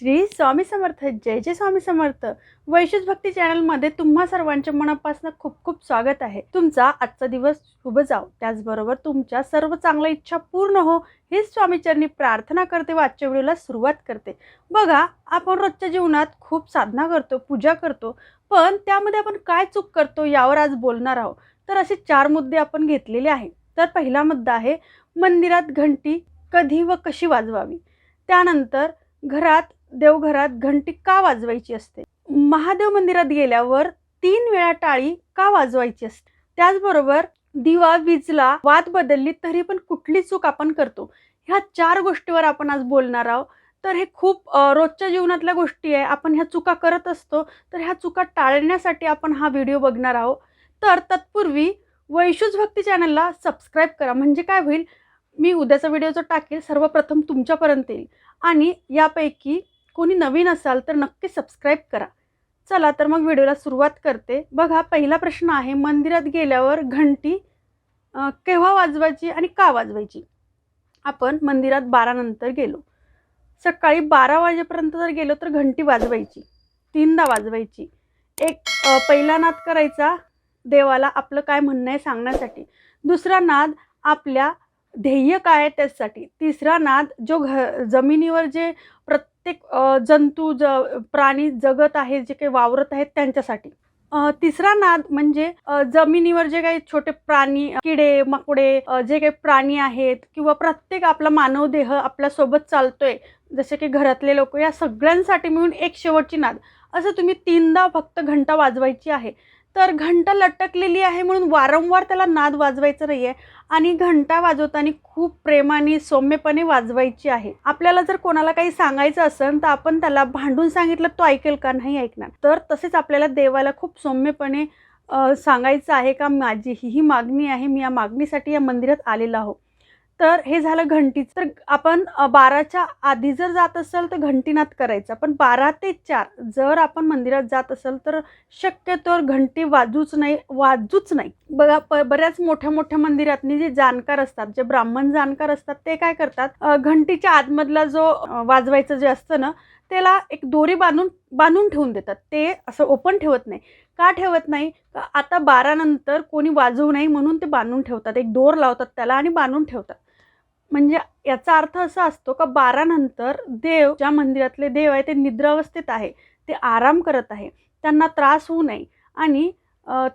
श्री स्वामी समर्थ जय जय स्वामी समर्थ. वैशुष भक्ती चॅनलमध्ये तुम्हा सर्वांच्या मनापासून खूप खूप स्वागत आहे. तुमचा आजचा दिवस शुभ जाओ त्याचबरोबर तुमच्या सर्व चांगल्या इच्छा पूर्ण हो हीच स्वामीचरणी प्रार्थना करते व आजच्या व्हिडिओला सुरुवात करते. बघा आपण रोजच्या जीवनात खूप साधना करतो पूजा करतो पण त्यामध्ये आपण काय चूक करतो यावर आज बोलणार आहोत. तर असे चार मुद्दे आपण घेतलेले आहे. तर पहिला मुद्दा आहे मंदिरात घंटी कधी व कशी वाजवावी? त्यानंतर घरात देवघरात घंटी का वाजवायची असते? महादेव मंदिरात गेल्यावर तीन वेळा टाळी का वाजवायची असते? त्याचबरोबर दिवा विजला वाद बदलली तरी पण कुठली चूक आपण करतो? ह्या चार गोष्टीवर आपण आज बोलणार आहोत. तर हे खूप रोजच्या जीवनातल्या गोष्टी आहे. आपण ह्या चुका करत असतो. तर ह्या चुका टाळण्यासाठी आपण हा व्हिडिओ बघणार आहोत. तर तत्पूर्वी वैशुज भक्ती चॅनलला सबस्क्राईब करा. म्हणजे काय होईल? मी उद्याचा व्हिडिओ जो टाकेल सर्वप्रथम तुमच्यापर्यंत येईल. आणि यापैकी कोणी नवीन असाल तर नक्की सबस्क्राईब करा. चला तर मग व्हिडिओला सुरुवात करते. बघा पहिला प्रश्न आहे मंदिरात गेल्यावर घंटी केव्हा वाजवायची आणि का वाजवायची? आपण मंदिरात बारानंतर गेलो. सकाळी बारा वाजेपर्यंत जर गेलो तर घंटी वाजवायची तीनदा वाजवायची. एक पहिला नाद करायचा देवाला आपलं काय म्हणणं आहे सांगण्यासाठी. दुसरा नाद आपल्या ध्येय काय आहे त्यासाठी तिसरा नाद जो घ जमिनीवर जे प्रत्येक जंतू ज प्राणी जगत आहे जे काही वावरत आहेत त्यांच्यासाठी. तिसरा नाद म्हणजे जमिनीवर जे काही छोटे प्राणी किडे मकोडे जे काही प्राणी आहेत किंवा प्रत्येक आपला मानव देह आपल्यासोबत चालतोय जसे की घरातले लोक या सगळ्यांसाठी मिळून एक शेवटची नाद. असं तुम्ही तीनदा फक्त घंटा वाजवायची आहे. तर घंटा लटकलेली आहे म्हणून वारंवार त्याला नाद वाजवायचं नाही आहे आणि घंटा वाजवताना खूप प्रेमाने सौम्यपणे वाजवायची आहे. आपल्याला जर कोणाला काही सांगायचं असेल तर आपण त्याला भांडून सांगितलं तो ऐकेल का? नाही ऐकणार. तर तसेच आपल्याला देवाला खूप सौम्यपणे सांगायचं आहे का माझी ही ही मागणी आहे. मी या मागणीसाठी या मंदिरात आलेला आहो. तर हे झालं घंटीचं तर आपण बाराच्या आधी जर जात असेल तर घंटीनाद करायचा. पण बारा ते चार जर आपण मंदिरात जात असेल तर शक्यतोवर घंटी वाजूच नाही वाजूच नाही. बघा प बऱ्याच मोठ्या मोठ्या मंदिरातनी जे जाणकार असतात जे ब्राह्मण जाणकार असतात ते काय करतात? घंटीच्या आतमधला जो वाजवायचं जे असतं ना त्याला एक दोरी बांधून बांधून ठेवून देतात. ते असं ओपन ठेवत नाही. का ठेवत नाही? का आता बारानंतर कोणी वाजवू नये म्हणून ते बांधून ठेवतात. एक दोर लावतात त्याला आणि बांधून ठेवतात. म्हणजे याचा अर्थ असा असतो का बारानंतर देव ज्या मंदिरातले देव आहे ते निद्रावस्थेत आहे ते आराम करत आहे त्यांना त्रास होऊ नये आणि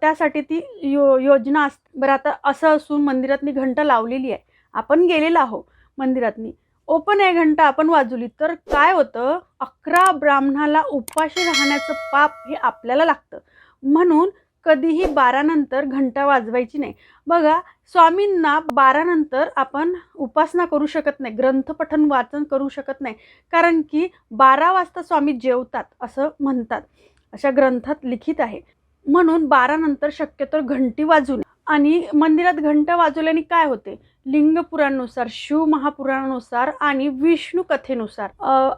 त्यासाठी ती यो योजना अस बरं आता असं असून मंदिरातनी घंटा लावलेली आहे आपण गेलेलो आहो मंदिरातनी ओपन आहे घंटा आपण वाजवली तर काय होतं अकरा ब्राह्मणाला उपाशी राहण्याचं पाप हे आपल्याला लागतं म्हणून कधीही बारानंतर घंटा वाजवायची नाही. बघा स्वामींना बारानंतर आपण उपासना करू शकत नाही ग्रंथपठन वाचन करू शकत नाही कारण की बारा वाजता स्वामी जेवतात असं म्हणतात. अशा ग्रंथात लिखित आहे. म्हणून बारानंतर शक्यतो घंटी वाजू आणि मंदिरात घंटा वाजवल्याने काय होते? लिंगपुराणानुसार शिव महापुराणानुसार आणि विष्णू कथेनुसार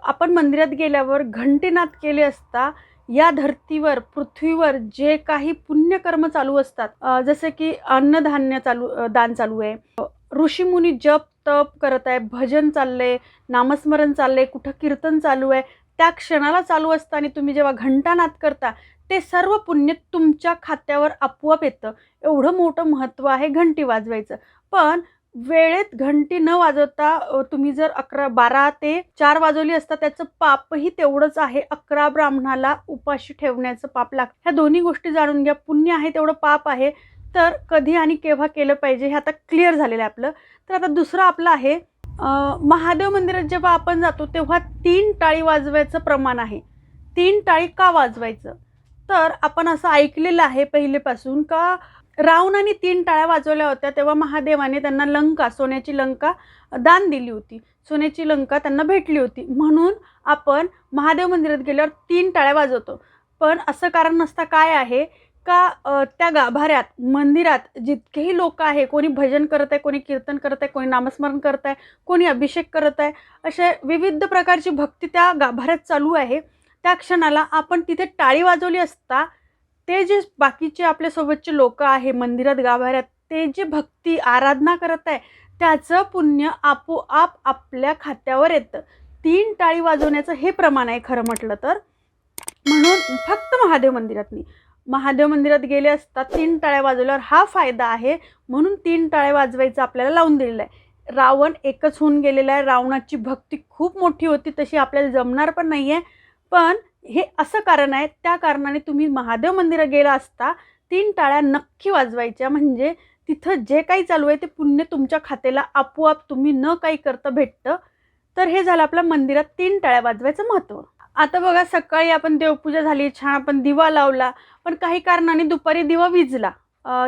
आपण मंदिरात गेल्यावर घंटेनाद केले असता या धर्तीवर पृथ्वीवर जे काही पुण्यकर्म चालू असतात जसे की अन्नधान्य चालू दान चालू आहे ऋषीमुनी जप तप करत आहे भजन चाललंय नामस्मरण चाललंय कुठं कीर्तन चालू आहे त्या क्षणाला चालू असताना तुम्ही जेव्हा घंटानाद करता ते सर्व पुण्य तुमच्या खात्यावर आपोआप येतं. एवढं मोठं महत्त्व आहे घंटी वाजवायचं. पण वेळेत घंटी न वाजवता तुम्ही जर अकरा बारा ते चार वाजवली असता त्याचं पापही तेवढंच आहे. अकरा ब्राह्मणाला उपाशी ठेवण्याचं पाप लागतं ह्या दोन्ही गोष्टी जाणून घ्या. पुण्य आहे तेवढं पाप आहे. तर कधी आणि केव्हा केलं पाहिजे हे आता क्लिअर झालेलं आहे आपलं. तर आता दुसरं आपलं आहे महादेव मंदिरात जेव्हा आपण जातो तेव्हा तीन टाळी वाजवायचं प्रमाण आहे. तीन टाळी का वाजवायचं? तर आपण असं ऐकलेलं आहे पहिलेपासून का रावणाने तीन टाळ्या वाजवल्या होत्या तेव्हा महादेवाने त्यांना लंका सोन्याची लंका दान दिली होती. सोन्याची लंका त्यांना भेटली होती. म्हणून आपण महादेव मंदिरात गेल्यावर तीन टाळ्या वाजवतो. पण असं कारण नसता काय आहे का त्या गाभाऱ्यात मंदिरात जितकेही लोक आहे कोणी भजन करत आहे कोणी कीर्तन करत आहे कोणी नामस्मरण करत आहे कोणी अभिषेक करत आहे असे विविध प्रकारची भक्ती त्या गाभाऱ्यात चालू आहे. त्या क्षणाला आपण तिथे टाळी वाजवली असता ते जे बाकीचे आपल्यासोबतचे लोक आहे मंदिरात गाभाऱ्यात ते जे भक्ती आराधना करत आहे त्याचं पुण्य आपोआप आपल्या खात्यावर येतं. तीन टाळी वाजवण्याचं हे प्रमाण आहे खरं म्हटलं तर. म्हणून फक्त महादेव मंदिरातनी. महादेव मंदिरात गेले असता तीन टाळ्या वाजवल्यावर हा फायदा आहे म्हणून तीन टाळ्या वाजवायचं आपल्याला लावून दिलेलं आहे. रावण एकच होऊन गेलेला आहे रावणाची भक्ती खूप मोठी होती तशी आपल्याला जमणार पण नाही आहे पण हे असं कारण आहे त्या कारणाने तुम्ही महादेव मंदिरात गेला असता तीन टाळ्या नक्की वाजवायच्या. म्हणजे तिथं जे काही चालू आहे ते पुण्य तुमच्या खात्याला आपोआप तुम्ही न काही करता भेटतं. तर हे झालं आपल्या मंदिरात तीन टाळ्या वाजवायचं महत्त्व. आता बघा सकाळी आपण देवपूजा झाली छान आपण दिवा लावला पण काही कारणाने दुपारी दिवा विजला.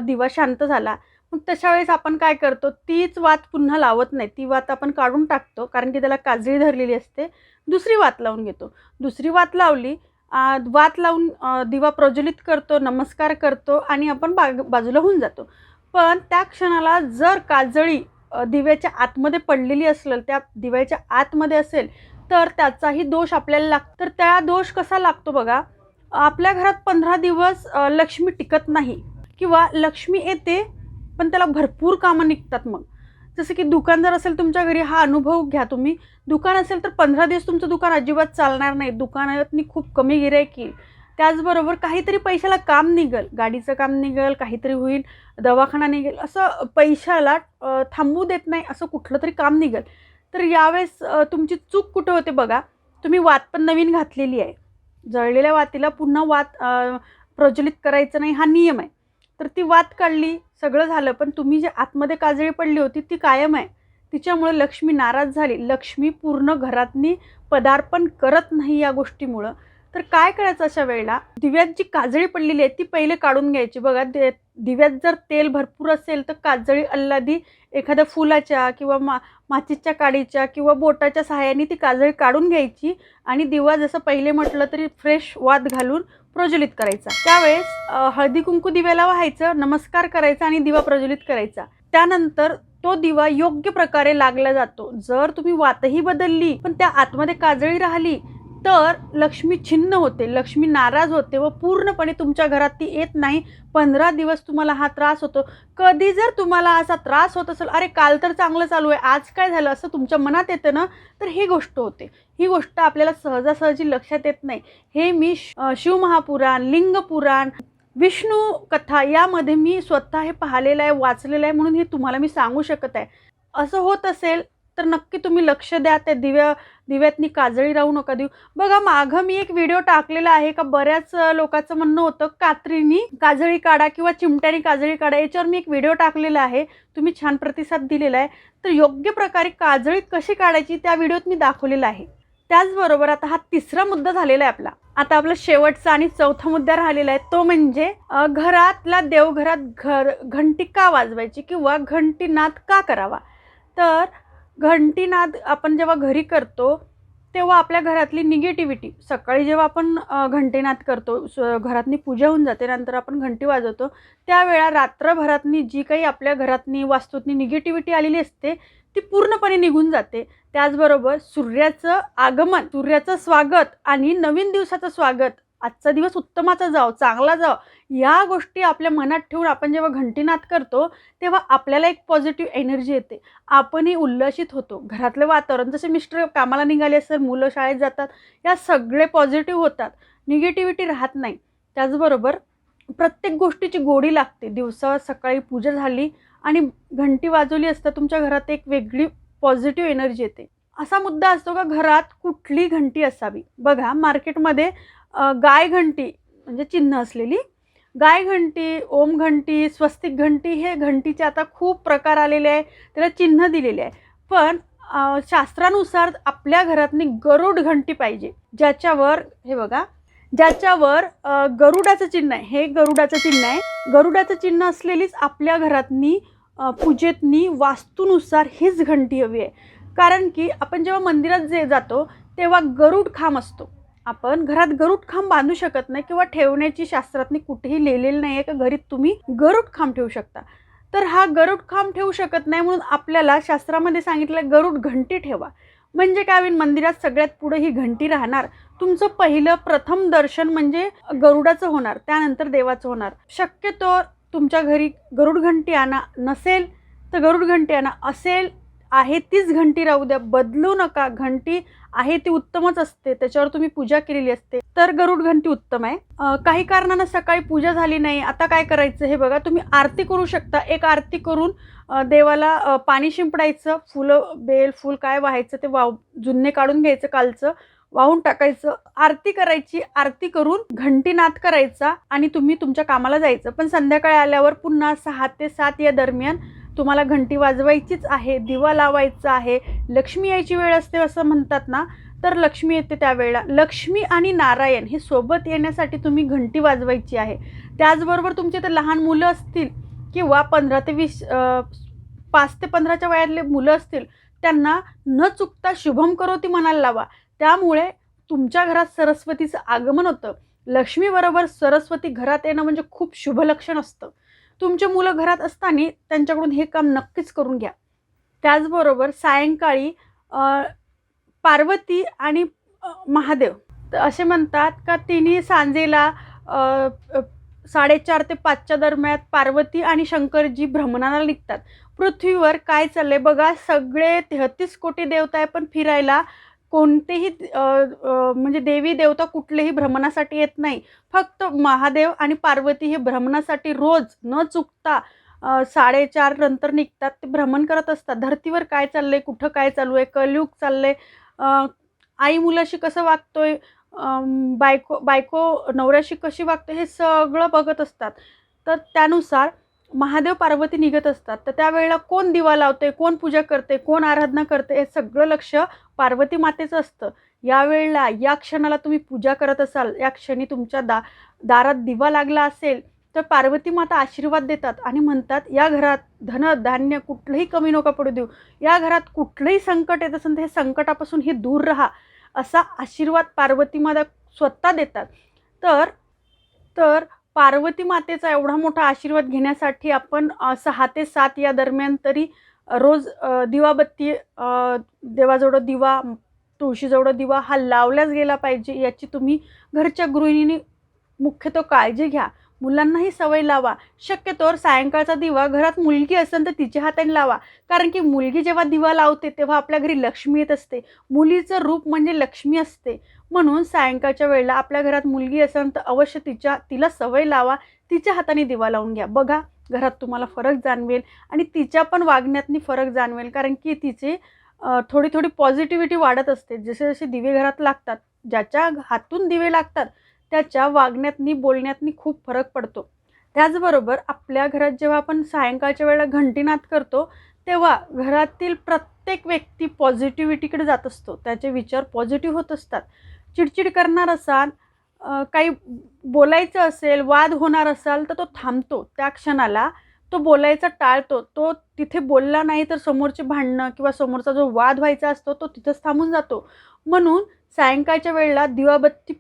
दिवा शांत झाला. मग तशा वेळेस आपण काय करतो तीच वात पुन्हा लावत नाही. ती वात आपण काढून टाकतो कारण की त्याला काजळी धरलेली असते. दुसरी वात लावून घेतो. दुसरी वात लावली वात लावून दिवा प्रज्वलित करतो नमस्कार करतो आणि आपण बाग बाजूला होऊन जातो. पण त्या क्षणाला जर काजळी दिव्याच्या आतमध्ये पडलेली असेल त्या दिव्याच्या आतमध्ये असेल तर त्याचाही दोष आपल्याला लागतो तर त्या दोष कसा लागतो बघा? आपल्या घरात पंधरा दिवस लक्ष्मी टिकत नाही. किंवा लक्ष्मी येते पण त्याला भरपूर कामं निघतात मग. जसं की दुकान जर असेल तुमच्या घरी हा अनुभव घ्या तुम्ही. दुकान असेल तर पंधरा दिवस तुमचं दुकान अजिबात चालणार नाही. दुकानातनी खूप कमी गिरायकी त्याचबरोबर काहीतरी पैशाला काम निघेल. गाडीचं काम निघेल काहीतरी होईल. दवाखाना निघेल. असं पैशाला थांबू देत नाही. असं कुठलं तरी काम निघेल. तर यावेळेस तुमची चूक कुठं होते बघा. तुम्ही वात पण नवीन घातलेली आहे. जळलेल्या वातीला पुन्हा वात प्रज्वलित करायचं नाही हा नियम आहे. तर ती वात काढली सगळं झालं. पण तुम्ही जे आतमध्ये काजळी पडली होती ती कायम आहे. तिच्यामुळे लक्ष्मी नाराज झाली. लक्ष्मी पूर्ण घरातनी पदार्पण करत नाही या गोष्टीमुळं. तर काय करायचं अशा वेळेला? दिव्यात जी काजळी पडलेली आहे ती पहिले काढून घ्यायची. बघा दिव्यात जर तेल भरपूर असेल तर काजळी अल्लादी एखाद्या फुलाच्या किंवा मा माचीच्या काडीच्या किंवा बोटाच्या सहाय्याने ती काजळी काढून घ्यायची आणि दिवा जसं पहिले म्हटलं तरी फ्रेश वाद घालून प्रज्वलित करायचा. त्यावेळेस हळदी कुंकू दिव्याला व्हायचं नमस्कार करायचा आणि दिवा प्रज्वलित करायचा. त्यानंतर तो दिवा योग्य प्रकारे लागला जातो. जर तुम्ही वातही बदलली पण त्या आतमध्ये काजळी राहिली तर लक्ष्मी छिन्न होते लक्ष्मी नाराज होते व पूर्णपणे तुमच्या घरात ती येत नाही. पंधरा दिवस तुम्हाला हा त्रास होतो. कधी जर तुम्हाला असा त्रास होत असेल अरे काल तर चांगलं चालू आहे आज काय झालं असं तुमच्या मनात येतं ना तर ही गोष्ट होते. ही गोष्ट आपल्याला सहजासहजी लक्षात येत नाही. हे मी श- शिवमहापुराण लिंगपुराण विष्णू कथा यामध्ये मी स्वतः हे पाहिलेलं आहे वाचलेलं आहे म्हणून हे तुम्हाला मी सांगू शकत आहे. असं होत असेल तर नक्की तुम्ही लक्ष द्या त्या दिव्या दिव्यातनी काजळी राहू नका देऊ. बघा मागं मी एक व्हिडिओ टाकलेला आहे का बऱ्याच लोकांचं म्हणणं होतं कात्रीनी काजळी काढा किंवा चिमट्यानी काजळी काढा याच्यावर मी एक व्हिडिओ टाकलेला आहे. तुम्ही छान प्रतिसाद दिलेला आहे. तर योग्य प्रकारे काजळी कशी काढायची त्या व्हिडिओत मी दाखवलेला आहे. त्याचबरोबर आता हा तिसरा मुद्दा झालेला आहे आपला. आता आपला शेवटचा आणि चौथा मुद्दा राहिलेला आहे तो म्हणजे घरातला देवघरात घर घंटी का वाजवायची किंवा घंटी नाद का करावा? तर घंटीनाद आपण जेव्हा घरी करतो तेव्हा आपल्या घरातली निगेटिव्हिटी सकाळी जेव्हा आपण घंटीनाद करतो स- घरातनी पूजा होऊन जाते नंतर आपण घंटी वाजवतो त्यावेळा रात्रभरातनी जी काही आपल्या घरातनी वास्तूतनी निगेटिव्हिटी आलेली असते ती पूर्णपणे निघून जाते. त्याचबरोबर सूर्याचं आगमन सूर्याचं स्वागत आणि नवीन दिवसाचं स्वागत आजचा दिवस उत्तमाचा जाव चांगला जाव या गोष्टी आपल्या मनात ठेवून आपण जेव्हा घंटीनाद करतो तेव्हा आपल्याला एक पॉझिटिव्ह एनर्जी येते. आपणही उल्लसित होतो. घरातलं वातावरण जसे मिस्टर कामाला निघाले असेल मुलं शाळेत जातात या सगळे पॉझिटिव्ह होतात. निगेटिव्हिटी राहत नाही. त्याचबरोबर प्रत्येक गोष्टीची गोडी लागते. दिवसा सकाळी पूजा झाली आणि घंटी वाजवली असता तुमच्या घरात एक वेगळी पॉझिटिव्ह एनर्जी येते. असा मुद्दा असतो का घरात कुठली घंटी असावी? बघा मार्केटमध्ये गाय घंटी म्हणजे चिन्ह असलेली. गाय घंटी ओम घंटी स्वस्तिक घंटी हे घंटीचे आता खूप प्रकार आलेले आहे. त्याला चिन्ह दिलेले आहे. पण शास्त्रानुसार आपल्या घरातनी गरुड घंटी पाहिजे. ज्याच्यावर हे बघा ज्याच्यावर गरुडाचं चिन्ह आहे. हे गरुडाचं चिन्ह आहे. गरुडाचं चिन्ह असलेलीच आपल्या घरातनी पूजेतनी वास्तूनुसार हीच घंटी हवी आहे. कारण की आपण जेव्हा मंदिरात जे जातो तेव्हा गरुड खांब असतो. आपण घरात गरुड खांब बांधू शकत नाही किंवा ठेवण्याची शास्त्रातनी कुठेही लिहिलेलं नाही आहे का घरी तुम्ही गरुड खांब ठेवू शकता. तर हा गरुड खांब ठेवू शकत नाही म्हणून आपल्याला शास्त्रामध्ये सांगितलं गरुड घंटी ठेवा. म्हणजे काय होईल? मंदिरात सगळ्यात पुढे ही घंटी राहणार. तुमचं पहिलं प्रथम दर्शन म्हणजे गरुडाचं होणार त्यानंतर देवाचं होणार. शक्यतो तुमच्या घरी गरुड घंटी आणा नसेल तर गरुड घंटी आणा. असेल आहे तीच घंटी राहू द्या. बदलू नका. घंटी आहे ती उत्तमच असते. त्याच्यावर तुम्ही पूजा केलेली असते. तर गरुड घंटी उत्तम आहे. काही कारणानं सकाळी पूजा झाली नाही. आता काय करायचं हे बघा. तुम्ही आरती करू शकता. एक आरती करून देवाला पाणी शिंपडायचं. फुलं बेल फुल काय व्हायचं ते वाव जुन्ने काढून घ्यायचं कालचं. वाहून टाकायचं. आरती करायची. आरती करून घंटी नाद करायचा आणि तुम्ही तुमच्या कामाला जायचं. पण संध्याकाळी आल्यावर पुन्हा सहा ते सात या दरम्यान तुम्हाला घंटी वाजवायचीच आहे दिवा लावायचा आहे लक्ष्मी यायची वेळ असते असं म्हणतात ना तर लक्ष्मी येते त्यावेळेला लक्ष्मी आणि नारायण हे सोबत येण्यासाठी तुम्ही घंटी वाजवायची आहे. त्याचबरोबर तुमचे तर लहान मुलं असतील किंवा पंधरा ते वीस पाच ते पंधराच्या वयातले मुलं असतील त्यांना न चुकता शुभम करोती म्हणायला लावा. त्यामुळे तुमच्या घरात सरस्वतीचं आगमन होतं. लक्ष्मीबरोबर सरस्वती घरात येणं म्हणजे खूप शुभ लक्षण असतं. तुमचे मुलं घरात असताना त्यांच्याकडून हे काम नक्कीच करून घ्या. त्याचबरोबर सायंकाळी पार्वती आणि महादेव. तर असे म्हणतात का तिन्ही सांजेला साडेचार ते पाचच्या दरम्यान पार्वती आणि शंकरजी भ्रमणाला निघतात. पृथ्वीवर काय चाललंय? बघा सगळे तेहतीस कोटी देवता आहे पण फिरायला कोणतेही म्हणजे देवी देवता कुठलेही भ्रमणासाठी येत नाही. फक्त महादेव आणि पार्वती हे भ्रमणासाठी रोज न चुकता साडेचार नंतर निघतात. ते भ्रमण करत असतात. धर्तीवर काय चाललं आहे कुठं काय चालू आहे? कलयुग चाललं आहे आई मुलाशी कसं वागतोय? बायको बायको नवऱ्याशी कशी वागते हे सगळं बघत असतात. तर त्यानुसार महादेव पार्वती निघत असतात तर त्यावेळेला कोण दिवा लावते कोण पूजा करते कोण आराधना करते हे सगळं लक्ष पार्वती मातेचं असतं. यावेळेला या क्षणाला तुम्ही पूजा करत असाल या क्षणी तुमच्या दा दारात दिवा लागला असेल तर पार्वती माता आशीर्वाद देतात आणि म्हणतात या घरात धन धान्य कुठलंही कमी नका पडू देऊ. या घरात कुठलंही संकट येत असेल तर हे संकटापासून हे दूर राहा. असा आशीर्वाद पार्वती माता स्वतः देतात. तर तर पार्वती मातेचा एवढा मोठा आशीर्वाद घेण्यासाठी आपण सहा ते सात या दरम्यान तरी रोज दिवाबत्ती देवाजवळ दिवा तुळशीजवळ दिवा हा लावलाच गेला पाहिजे याची तुम्ही घरच्या गृहिणीने मुख्यतः काळजी घ्या. मुलांनाही सवय लावा. शक्यतोवर सायंकाळचा दिवा घरात मुलगी असेल तर तिच्या हाताने लावा. कारण की मुलगी जेव्हा दिवा लावते तेव्हा आपल्या घरी लक्ष्मी येत असते. मुलीचं रूप म्हणजे लक्ष्मी असते. म्हणून सायंकाळच्या वेळेला आपल्या घरात मुलगी असेल तर अवश्य तिच्या तिला सवय लावा. तिच्या हाताने दिवा लावून घ्या. बघा घरात तुम्हाला फरक जाणवेल आणि तिच्या पण वागण्यातनी फरक जाणवेल. कारण की तिचे थोडी थोडी पॉझिटिव्हिटी वाढत असते. जसे जसे दिवे घरात लागतात ज्याच्या हातून दिवे लागतात त्याच्या वागण्यातनी बोलण्यातनी खूप फरक पडतो. त्याचबरोबर आपल्या घरात जेव्हा आपण सायंकाळच्या वेळेला घंटीनाद करतो तेव्हा घरातील प्रत्येक व्यक्ती पॉझिटिव्हिटीकडे जात असतो. त्याचे विचार पॉझिटिव्ह होत असतात. चिडचिड करणार असाल काही बोलायचं असेल वाद होणार असाल तर तो थांबतो. त्या क्षणाला तो बोलायचा टाळतो. तो तिथे बोलला नाही तर समोरचे भांडणं किंवा समोरचा जो वाद व्हायचा असतो तो तिथंच थांबून जातो. म्हणून सायंकाळच्या वेळेला दिवाबत्ती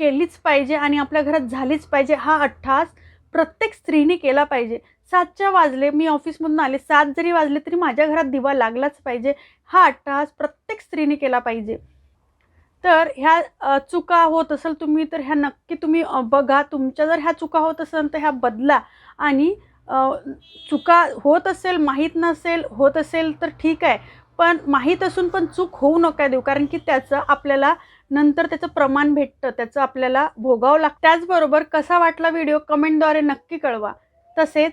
केलीच पाहिजे आणि आपल्या घरात झालीच पाहिजे हा अट्ठास प्रत्येक स्त्रीने केला पाहिजे. सातच्या वाजले मी ऑफिसमधून आले सात जरी वाजले तरी माझ्या घरात दिवा लागलाच पाहिजे. हा अठ्ठास प्रत्येक स्त्रीने केला पाहिजे. तर ह्या चुका होत असेल तुम्ही तर ह्या नक्की तुम्ही बघा. तुमच्या जर ह्या चुका होत असेल तर ह्या बदला. आणि चुका होत असेल माहीत नसेल होत असेल तर ठीक आहे. पण माहीत असून पण चूक होऊ नका देऊ कारण की त्याचं आपल्याला नंतर त्याचं प्रमाण भेटतं त्याचं आपल्याला भोगावं लागतं त्याचबरोबर कसा वाटला व्हिडिओ कमेंटद्वारे नक्की कळवा. तसेच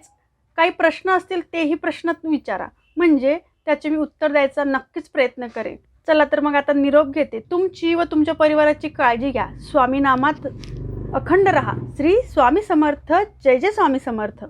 काही प्रश्न असतील तेही प्रश्न विचारा. म्हणजे त्याचे मी उत्तर द्यायचा नक्कीच प्रयत्न करेन. चला तर मग आता निरोप घेते. तुमची व तुमच्या परिवाराची काळजी घ्या. स्वामी नामात अखंड रहा. श्री स्वामी समर्थ. जय जय स्वामी समर्थ.